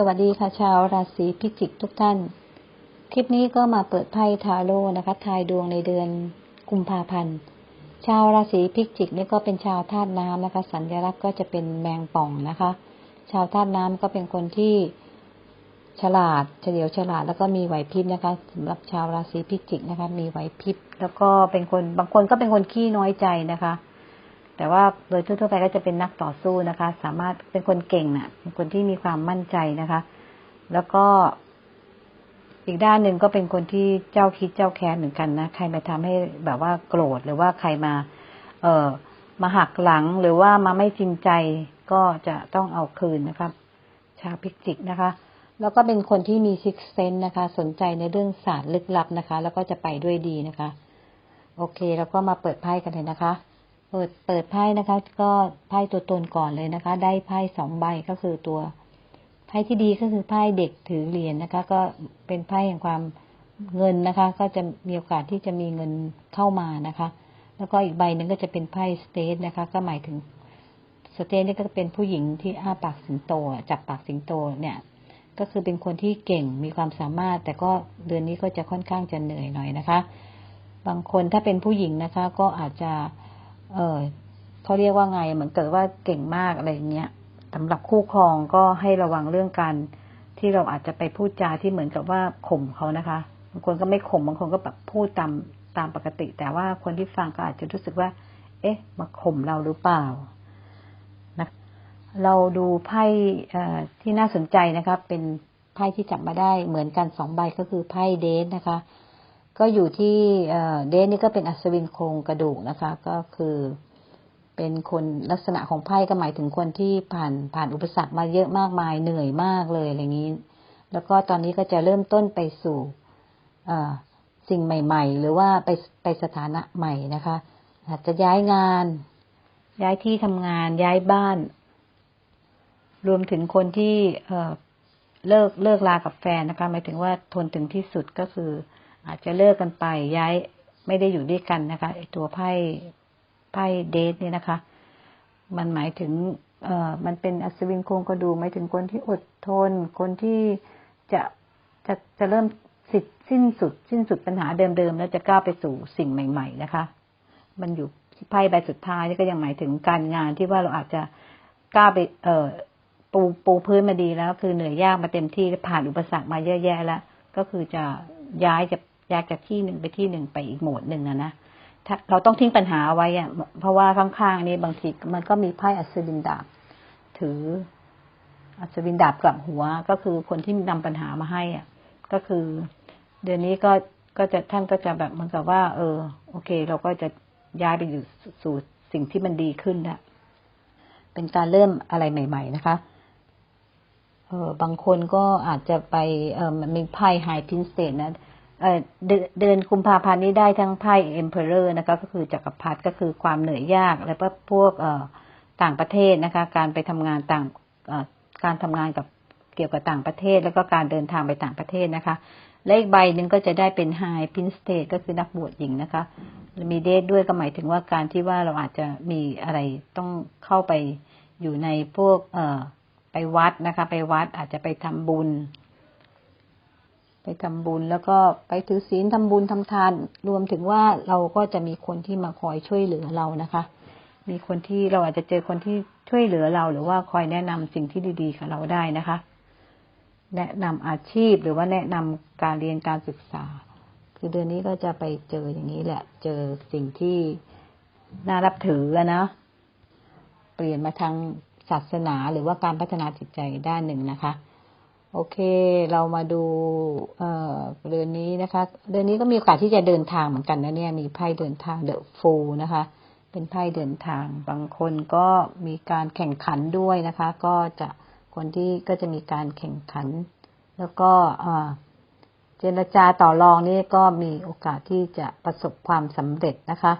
สวัสดีค่ะชาวราศีพิจิกทุกท่าน คลิปนี้ก็มาเปิดไพ่ทาโร่นะคะ ทายดวงในเดือนกุมภาพันธ์ ชาวราศีพิจิกนี่ก็เป็นชาวธาตุน้ำนะคะ สัญลักษณ์ก็จะเป็นแมงป่องนะคะ ชาวธาตุน้ำก็เป็นคนที่ฉลาดเฉลียวฉลาดแล้วก็มีไหวพริบนะคะสำหรับชาวราศีพิจิกนะคะ มีไหวพริบแล้วก็เป็นคนบางคนก็เป็นคนขี้น้อยใจนะคะ แต่ว่าโดยทั่วๆไปก็จะเป็นนักต่อสู้นะคะ สามารถเป็นคนเก่งนะ่ะเป็นคนที่มีความมั่นใจนะคะ แล้วก็อีกด้านหนึ่งก็เป็นคนที่เจ้าคิดเจ้าแค้นเหมือนกันนะ ใครมาทำให้แบบว่าโกรธหรือว่าใครมา เอ่อมาหักหลังหรือว่ามาไม่จริงใจก็จะต้องเอาคืนนะครับชาพิจิกนะคะ แล้วก็เป็นคนที่มีซิกเซนนะคะ สนใจในเรื่องศาสตร์ลึกลับนะคะ แล้วก็จะไปด้วยดีนะคะ โอเค แล้วก็มาเปิดไพ่กันเลยนะคะ เปิดเปิดไพ่นะคะ ก็ไพ่ตัวตนก่อนเลยนะคะ ได้ไพ่สองใบก็คือตัวไพ่ที่ดีก็คือไพ่เด็กถือเหรียญนนะคะ ก็เป็นไพ่แห่งความเงินนะคะ ก็จะมีโอกาสที่จะมีเงินเข้ามานะคะ แล้วก็อีกใบหนึ่งก็จะเป็นไพ่สเตทนะคะ ก็หมายถึงสเตทนี่ก็จะเป็นผู้หญิงที่อ้าปากสิงโตจับปากสิงโตเนี่ย ก็คือเป็นคนที่เก่งมีความสามารถ แต่ก็เดือนนี้ก็จะค่อนข้างจะเหนื่อยหน่อยนะคะ บางคนถ้าเป็นผู้หญิงนะคะ ก็อาจจะ เออเขาเรียกว่าไงเหมือนเกิดว่าเก่งมากอะไรอย่างเงี้ยสำหรับคู่ครองก็ให้ระวังเรื่องการที่เราอาจจะไปพูดจาที่เหมือนกับว่าข่มเขานะคะบางคนก็ไม่ข่มบางคนก็แบบพูดตามตามปกติ แต่ว่าคนที่ฟังก็อาจจะรู้สึกว่า เอ๊ะ มาข่มเราหรือเปล่านะเราดูไพ่ที่น่าสนใจนะคะเป็นไพ่ที่จับมาได้เหมือนกันสองใบก็คือไพ่เดนนะคะ ก็อยู่ที่เดนนี่ก็เป็นอัศวินโครงกระดูกนะคะ ก็คือเป็นคนลักษณะของไพ่ก็หมายถึงคนที่ผ่านผ่านอุปสรรคมาเยอะมากมายเหนื่อยมากเลยอะไรอย่างนี้ แล้วก็ตอนนี้ก็จะเริ่มต้นไปสู่สิ่งใหม่ ๆ หรือว่าไปไปสถานะใหม่นะคะ อาจจะย้ายงาน ย้ายที่ทำงานย้ายบ้าน รวมถึงคนที่เเลิกเลิกลากับแฟนนะคะ หมายถึงว่าทนถึงที่สุดก็คือ อาจจะเลิกกันไปย้ายไม่ได้อยู่ด้วยกันนะคะตัวไพ่ไพ่เดทเนี่ยนะคะ มันหมายถึงเอ่อมันเป็นอัศวินโครงกระดูหมายถึงคนที่อดทน คนที่จะจะจะเริ่มสิทธิ์สิ้นสุด สิ้นสุดปัญหาเดิมๆแล้วจะก้าวไปสู่สิ่งใหม่ ๆ นะคะ มันอยู่ไพ่ใบสุดท้ายนี่ก็ยังหมายถึงการงานที่ว่าเราอาจจะก้าวไป เอ่อปูปูพื้นมาดีแล้ว คือเหนื่อยยากมาเต็มที่ผ่านอุปสรรคมาเยอะแยะแล้วก็คือจะย้ายจะ ย้ายจากที่หนึ่งไปที่หนึ่งไปอีกโหมดหนึ่งนะนะเราต้องทิ้งปัญหาไว้อะเพราะว่าข้างๆนี้บางทีมันก็มีไพ่อัศวินดาบ ถืออัศวินดาบกลับหัว ก็คือคนที่นำปัญหามาให้อะ ก็คือ เดือนนี้ก็ก็จะท่านก็จะแบบเหมือนกับว่า เออ โอเค เราก็จะย้ายไปอยู่สู่สิ่งที่มันดีขึ้นละเป็นการเริ่มอะไรใหม่ ๆ นะคะเออบางคนก็อาจจะไปเออมันมีไพ่ไฮพินสเตนนะ เดือนคุมภาพันธ์นี้ได้ทั้งไพ่เอ็มเพอเรอร์นะคะก็คือจักรพรรดิก็คือความเหนื่อยยาก และพวกต่างประเทศนะคะ การไปทำงานต่างการทำงานกับเกี่ยวกับต่างประเทศ แล้วก็การเดินทางไปต่างประเทศนะคะและอีกใบหนึ่งก็จะได้เป็นไฮพินสเตทก็คือนักบวชหญิงนะคะ มีเดทด้วยก็หมายถึงว่าการที่ว่าเราอาจจะมีอะไรต้องเข้าไปอยู่ในพวกเอ่อไปวัดนะคะ ไปวัดอาจจะไปทำบุญ ไปทำบุญแล้วก็ไปถือศีลทำบุญทำทาน รวมถึงว่าเราก็จะมีคนที่มาคอยช่วยเหลือเรานะคะ มีคนที่เราอาจจะเจอคนที่ช่วยเหลือเรา หรือว่าคอยแนะนำสิ่งที่ดี ๆ กับเราได้นะคะ แนะนำอาชีพหรือว่าแนะนำการเรียนการศึกษา คือเดือนนี้ก็จะไปเจออย่างนี้แหละ เจอสิ่งที่น่ารับถือนะเปลี่ยนมาทางศาสนาหรือว่าการพัฒนาจิตใจด้านหนึ่งนะคะ โอเค เรามาดูเเดือนนี้นะคะ เดือนนี้ก็มีโอกาสที่จะเดินทางเหมือนกันนะเนี่ย มีไพ่เดินทางเดอะฟูนะคะ เป็นไพ่เดินทาง บางคนก็มีการแข่งขันด้วยนะคะ ก็จะคนที่ก็จะมีการแข่งขัน แล้วก็เจรจาต่อรองนี่ก็มีโอกาสที่จะประสบความสำเร็จนะคะ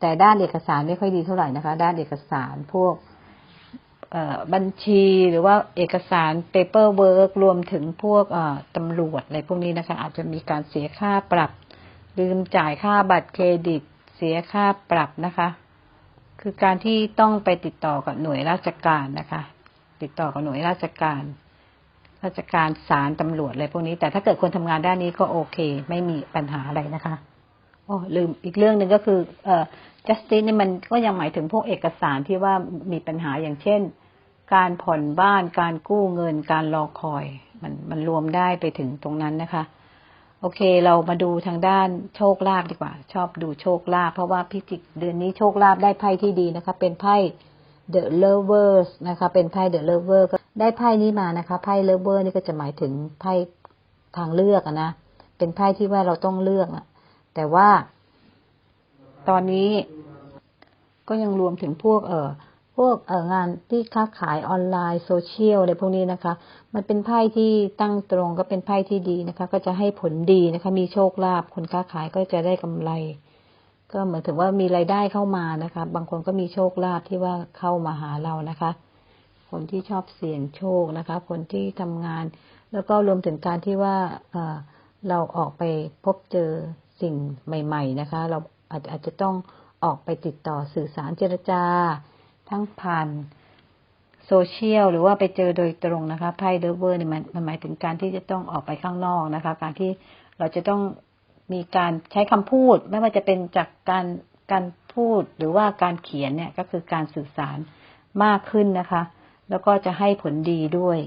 แต่ด้านเอกสารไม่ค่อยดีเท่าไหร่นะคะ ด้านเอกสารพวก บัญชีหรือว่าเอกสาร paperwork รวมถึงพวกตำรวจอะไรพวกนี้นะคะ อาจจะมีการเสียค่าปรับ ลืมจ่ายค่าบัตรเครดิต เสียค่าปรับนะคะ คือการที่ต้องไปติดต่อกับหน่วยราชการนะคะ ติดต่อกับหน่วยราชการ ราชการศาลตำรวจอะไรพวกนี้ แต่ถ้าเกิดคนทำงานด้านนี้ก็โอเค ไม่มีปัญหาอะไรนะคะโอ้ลืมอีกเรื่องหนึ่งก็คือเอ่อ justice นี่มันก็ยังหมายถึงพวกเอกสารที่ว่ามีปัญหาอย่างเช่น การผ่อนบ้าน การกู้เงิน การรอคอย มันมันรวมได้ไปถึงตรงนั้นนะคะ โอเค เรามาดูทางด้านโชคลาภดีกว่า ชอบดูโชคลาภเพราะว่าพิจิกเดือนนี้โชคลาภได้ไพ่ที่ดีนะคะ เป็นไพ่ The Lovers นะคะ เป็นไพ่ The Lover ก็ได้ไพ่นี้มานะคะ ไพ่ Lover นี่ก็จะหมายถึงไพ่ทางเลือกนะ เป็นไพ่ที่ว่าเราต้องเลือกอะแต่ว่าตอนนี้ก็ยังรวมถึงพวกเอ่อ พวกเอองานที่ค้าขายออนไลน์โซเชียลอะไรพวกนี้นะคะ มันเป็นไพ่ที่ตั้งตรงก็เป็นไพ่ที่ดีนะคะ ก็จะให้ผลดีนะคะ มีโชคลาภคนค้าขายก็จะได้กำไร ก็เหมือนถึงว่ามีรายได้เข้ามานะคะ บางคนก็มีโชคลาภที่ว่าเข้ามาหาเรานะคะ คนที่ชอบเสี่ยงโชคนะคะ คนที่ทำงาน แล้วก็รวมถึงการที่ว่าเอเราออกไปพบเจอสิ่งใหม่ ๆ นะคะ เราอาจอาจจะต้องออกไปติดต่อสื่อสารเจรจา ทั้งผ่านโซเชียลหรือว่าไปเจอโดยตรงนะคะไพ่เดเวอร์นี่มันมันหมายถึงการที่จะต้องออกไปข้างนอกนะคะ การที่เราจะต้องมีการใช้คำพูด ไม่ว่าจะเป็นจากการการพูดหรือว่าการเขียนเนี่ยก็คือการสื่อสารมากขึ้นนะคะ แล้วก็จะให้ผลดีด้วย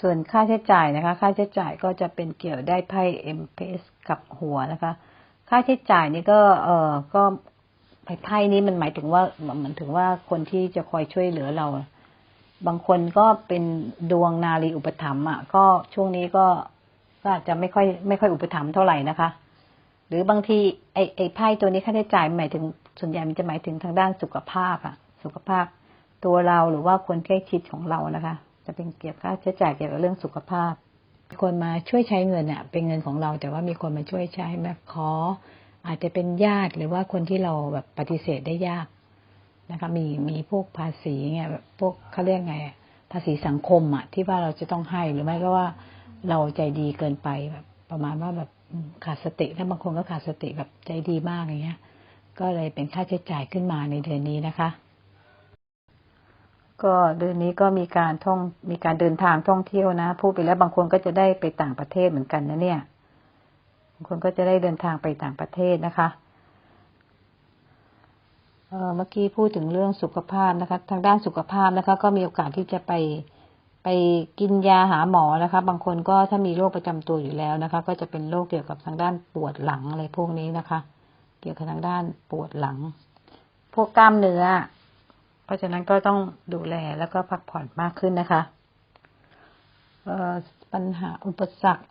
ส่วนค่าใช้จ่ายนะคะ ค่าใช้จ่ายก็จะเป็นเกี่ยวได้ไพ่เอ็มเพสกับหัวนะคะ ค่าใช้จ่ายนี่ก็เออก็ ไพ่ไพ่นี้มันหมายถึงว่าเหมือนถึงว่าคนที่จะคอยช่วยเหลือเรา บางคนก็เป็นดวงนารีอุปถัมภ์อะ ก็ช่วงนี้ก็ก็อาจจะไม่ค่อยไม่ค่อยอุปถัมภ์เท่าไหร่นะคะ หรือบางทีไอ้ไอ้ไพ่ตัวนี้ค่าใช้จ่ายหมายถึงส่วนใหญ่มันจะหมายถึงทางด้านสุขภาพอะ สุขภาพตัวเราหรือว่าคนใกล้ชิดของเรานะคะ จะเป็นเกี่ยวกับค่าใช้จ่ายเกี่ยวกับเรื่องสุขภาพมีคนมาช่วยใช้เงินเนี่ยเป็นเงินของเราแต่ว่ามีคนมาช่วยใช้แบบขอ อาจจะเป็นญาติหรือว่าคนที่เราแบบปฏิเสธได้ยากนะคะ มีมีพวกภาษีไงแบบพวกเขาเรียกไง ภาษีสังคมอะที่ว่าเราจะต้องให้หรือไม่ก็ว่าเราใจดีเกินไปแบบ ประมาณว่าแบบขาดสติถ้าบางคนก็ขาดสติแบบใจดีมากอย่างเงี้ย ก็เลยเป็นค่าใช้จ่ายขึ้นมาในเดือนนี้นะคะ ก็เดือนนี้ก็มีการท่องมีการเดินทางท่องเที่ยวนะพูดไปแล้วบางคนก็จะได้ไปต่างประเทศเหมือนกันนะเนี่ย บางคนก็จะได้เดินทางไปต่างประเทศนะคะเมื่อกี้พูดถึงเรื่องสุขภาพนะคะ ทางด้านสุขภาพนะคะ ก็มีโอกาสที่จะไปไปกินยาหาหมอนะคะ บางคนก็ถ้ามีโรคประจำตัวอยู่แล้วนะคะ ก็จะเป็นโรคเกี่ยวกับทางด้านปวดหลังอะไรพวกนี้นะคะ เกี่ยวกับทางด้านปวดหลัง พวกกล้ามเนื้อ เพราะฉะนั้นก็ต้องดูแลแล้วก็พักผ่อนมากขึ้นนะคะ ปัญหาอุปสรรค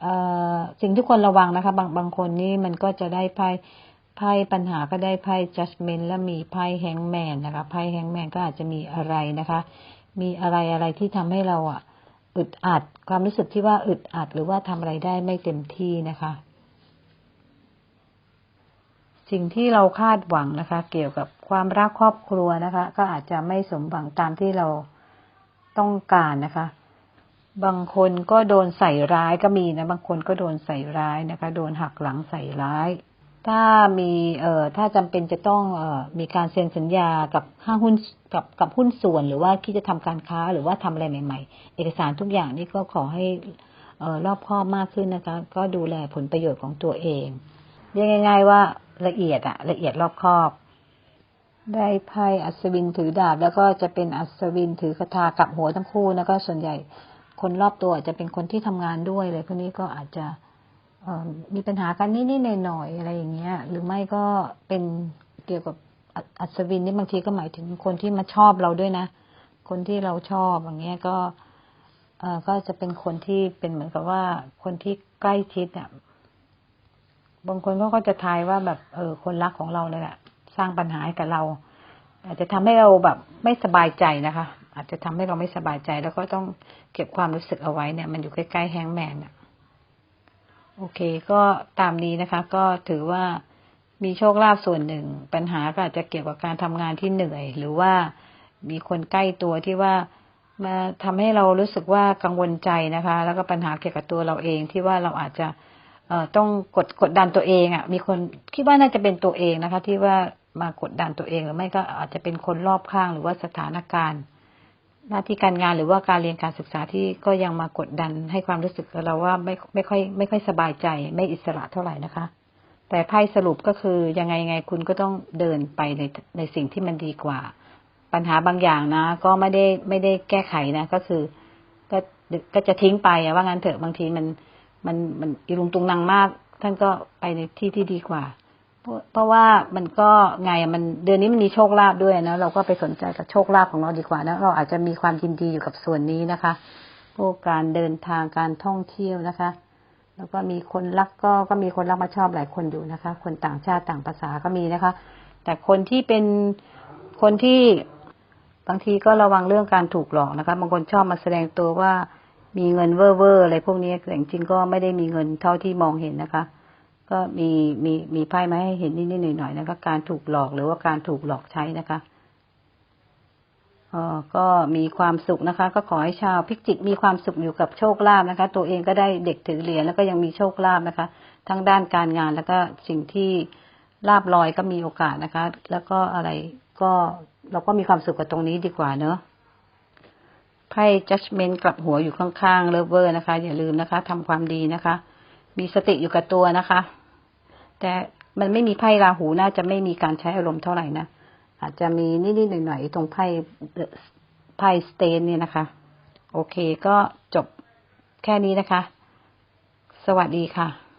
สิ่งที่ควรระวังนะคะ บางบางคนนี่มันก็จะได้ไพ่ไพ่ปัญหาก็ได้ไพ่ judgment และมีไพ่ hangman นะคะไพ่ hangman ก็อาจจะมีอะไรนะคะ มีอะไรอะไรที่ทำให้เราอะอึดอัดความรู้สึกที่ว่าอึดอัดหรือว่าทำอะไรได้ไม่เต็มที่นะคะ สิ่งที่เราคาดหวังนะคะ เกี่ยวกับความรักครอบครัวนะคะ ก็อาจจะไม่สมหวังตามที่เราต้องการนะคะ บางคนก็โดนใส่ร้ายก็มีนะ บางคนก็โดนใส่ร้ายนะคะ โดนหักหลังใส่ร้าย ถ้ามีเอ่อถ้าจำเป็นจะต้องเอ่อมีการเซ็นสัญญากับห้างหุ้นกับกับหุ้นส่วน หรือว่าที่จะทำการค้าหรือว่าทำอะไรใหม่ ๆ เอกสารทุกอย่างนี่ก็ขอให้เอ่อรอบคอบมากขึ้นนะคะ ก็ดูแลผลประโยชน์ของตัวเองเรียกง่าย ๆ ว่าละเอียดอะละเอียดรอบคอบได้ไพ่อัศวินถือดาบ แล้วก็จะเป็นอัศวินถือคาถากับหัวทั้งคู่แล้วก็ส่วนใหญ่ คนรอบตัวอาจจะเป็นคนที่ทำงานด้วยเลยพวกนี้ก็อาจจะมีปัญหากันนิดๆหน่อยๆอะไรอย่างเงี้ย หรือไม่ก็เป็นเกี่ยวกับอัศวินนี่บางทีก็หมายถึงคนที่มาชอบเราด้วยนะ คนที่เราชอบอย่างเงี้ยก็เออก็จะเป็นคนที่เป็นเหมือนกับว่าคนที่ใกล้ชิดอะบางคนเขาก็จะทายว่าแบบเออคนรักของเราเนี่ยแหละสร้างปัญหาให้กับเรา อาจจะทำให้เราแบบไม่สบายใจนะคะ อาจจะทำให้เราไม่สบายใจ แล้วก็ต้องเก็บความรู้สึกเอาไว้เนี่ย มันอยู่ใกล้ๆแฮงแมนอะโอเค ก็ตามนี้นะคะ ก็ถือว่ามีโชคลาภส่วนหนึ่ง ปัญหาก็อาจจะเกี่ยวกับการทำงานที่เหนื่อย หรือว่ามีคนใกล้ตัวที่ว่ามาทำให้เรารู้สึกว่ากังวลใจนะคะ แล้วก็ปัญหาเกี่ยวกับตัวเราเองที่ว่าเราอาจจะเอ่อต้องกดกดดันตัวเองอะ่ะ มีคนคิดว่าน่าจะเป็นตัวเองนะคะ ที่ว่ามากดดันตัวเองหรือไม่ก็อาจจะเป็นคนรอบข้างหรือว่าสถานการณ์ หน้าที่การงานหรือว่าการเรียนการศึกษาที่ก็ยังมากดดันให้ความรู้สึกเราว่าไม่ไม่ค่อย ไม่ค่อยสบายใจ ไม่อิสระเท่าไหร่นะคะ แต่ไพ่สรุปก็คือยังไงไงคุณก็ต้องเดินไปในในสิ่งที่มันดีกว่า ปัญหาบางอย่างนะ ก็ไม่ได้ไม่ได้แก้ไขนะ ก็คือ ก็ก็จะทิ้งไปว่างั้นเถอะบางทีมันมันมันอีลุงตุงนังมาก ท่านก็ไปในที่ที่ดีกว่า เพราะว่ามันก็ไงมันเดือนนี้มันมีโชคลาภด้วยนะเราก็ไปสนใจกับโชคลาภของเราดีกว่านะเราอาจจะมีความยินดีอยู่กับส่วนนี้นะคะพวกการเดินทางการท่องเที่ยวนะคะ แล้วก็มีคนรักก็ก็มีคนรักมาชอบหลายคนอยู่นะคะ คนต่างชาติต่างภาษาก็มีนะคะ แต่คนที่เป็นคนที่บางทีก็ระวังเรื่องการถูกหลอกนะคะบางคนชอบมาแสดงตัวว่ามีเงินเว่อร์ๆอะไรพวกนี้แต่จริงๆก็ไม่ได้มีเงินเท่าที่มองเห็นนะคะ ก็มีมีมีไพ่มาให้เห็นนิดๆหน่อยๆนะคะการถูกหลอกหรือว่าการถูกหลอกใช้นะคะออก็มีความสุขนะคะ ก็ขอให้ชาวพิจิกมีความสุขอยู่กับโชคลาภนะคะ ตัวเองก็ได้เด็กถือเหรียญแล้วก็ยังมีโชคลาภนะคะ ทั้งด้านการงานแล้วก็สิ่งที่ลาบลอยก็มีโอกาสนะคะ แล้วก็อะไรก็เราก็มีความสุขกับตรงนี้ดีกว่าเนอะไพ่ judgment กลับหัวอยู่ข้างๆ lover นะคะ อย่าลืมนะคะทำความดีนะคะ มีสติอยู่กับตัวนะคะ แต่มันไม่มีไพ่ราหูน่าจะไม่มีการใช้อารมณ์เท่าไหร่นะอาจจะมีนิดๆหน่อยๆตรงไพ่ไพ่สเตนเนี่ยนะคะ โอเคก็จบแค่นี้นะคะ สวัสดีค่ะ